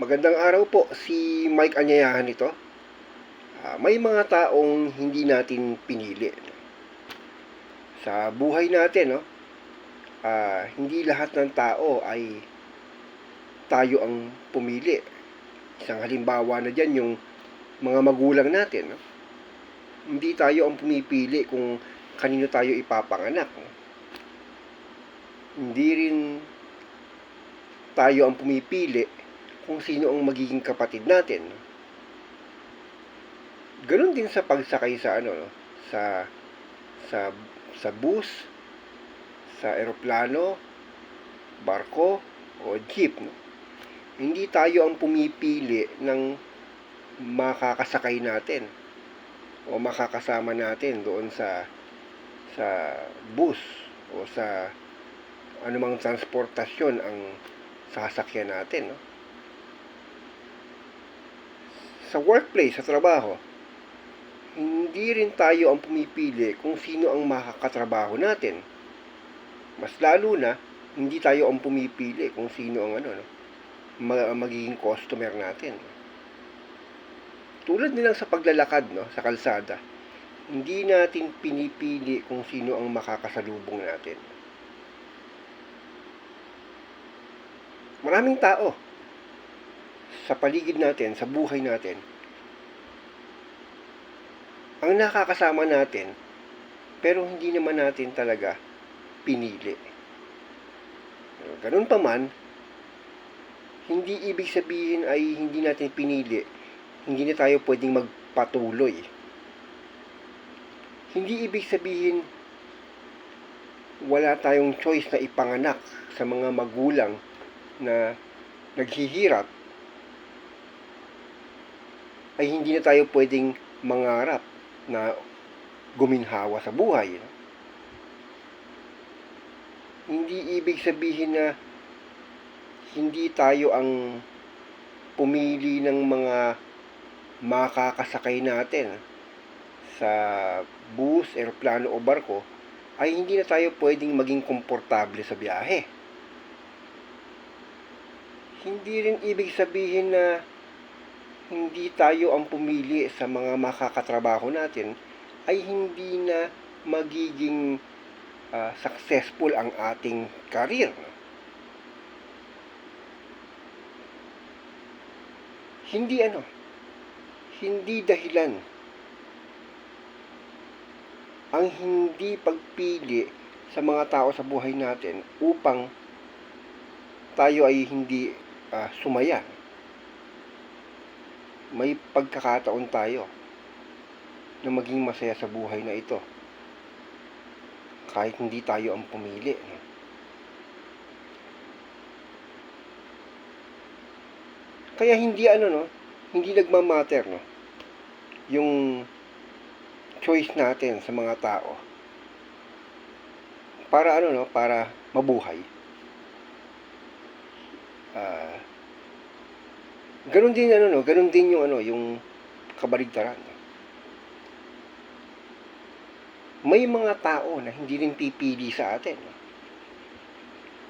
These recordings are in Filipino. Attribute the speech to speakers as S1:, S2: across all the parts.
S1: Magandang araw po, si Mike Anyayahan ito. Ah, may mga taong hindi natin pinili. Sa buhay natin, no? ah, hindi lahat ng tao ay tayo ang pumili. Isang halimbawa na dyan yung mga magulang natin. No? Hindi tayo ang pumipili kung kanino tayo ipapanganak. Hindi rin tayo ang pumipili kung sino ang magiging kapatid natin. Ganon din sa pagsakay sa ano, no? sa sa sa bus, sa eroplano, barko o jeep. No? Hindi tayo ang pumipili ng makakasakay natin o makakasama natin doon sa sa bus o sa anumang transportasyon ang sasakyan natin, no? Sa workplace, sa trabaho, hindi rin tayo ang pumipili kung sino ang makakatrabaho natin. Mas lalo na, hindi tayo ang pumipili kung sino ang ano, no? ma- magiging customer natin. Tulad nilang sa paglalakad, no, sa kalsada, hindi natin pinipili kung sino ang makakasalubong natin. Maraming tao sa paligid natin, sa buhay natin, ang nakakasama natin, pero hindi naman natin talaga pinili. Ganun pa man, hindi ibig sabihin ay hindi natin pinili, hindi na tayo pwedeng magpatuloy. Hindi ibig sabihin wala tayong choice na ipanganak sa mga magulang na naghihirap ay hindi na tayo pwedeng mangarap na guminhawa sa buhay. Hindi ibig sabihin na hindi tayo ang pumili ng mga makakasakay natin sa bus, eroplano o barko ay hindi na tayo pwedeng maging komportable sa biyahe. Hindi rin ibig sabihin na hindi tayo ang pumili sa mga makakatrabaho natin ay hindi na magiging ah, successful ang ating career. Hindi ano, hindi dahilan ang hindi pagpili sa mga tao sa buhay natin upang tayo ay hindi ah, sumaya may pagkakataon tayo na maging masaya sa buhay na ito. Kahit hindi tayo ang pumili. no? Kaya hindi ano no, hindi nagmamatter no. Yung choice natin sa mga tao. Para ano no, para mabuhay. Ah, Ganon din ano no, ganon din yung ano, yung kabaligtaran. May mga tao na hindi rin pipili sa atin.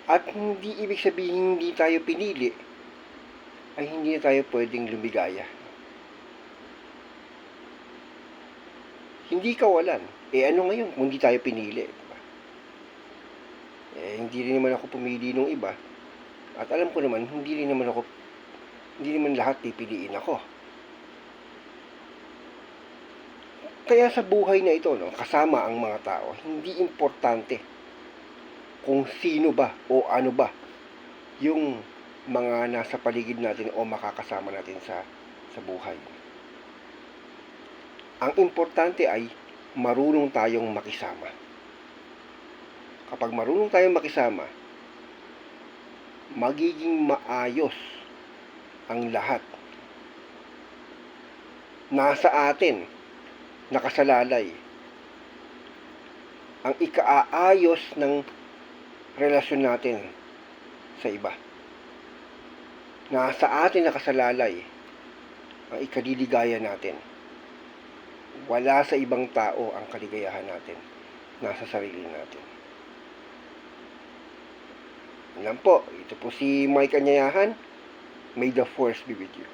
S1: At hindi ibig sabihin hindi tayo pinili ay hindi tayo pwedeng lumigaya. Hindi kawalan. Eh ano ngayon kung hindi tayo pinili? Eh hindi rin naman ako pumili nung iba. At alam ko naman, hindi rin naman ako hindi naman lahat pipiliin ako. Kaya sa buhay na ito, no, kasama ang mga tao, hindi importante kung sino ba o ano ba yung mga nasa paligid natin o makakasama natin sa sa buhay. Ang importante ay marunong tayong makisama. Kapag marunong tayong makisama, magiging maayos ang lahat. Nasa atin, nakasalalay, ang ikaaayos ng relasyon natin sa iba. Nasa atin nakasalalay ang ikaliligaya natin. Wala sa ibang tao ang kaligayahan natin. Nasa sarili natin. Yan po. Ito po si Mike Anyayahan May the force be with you.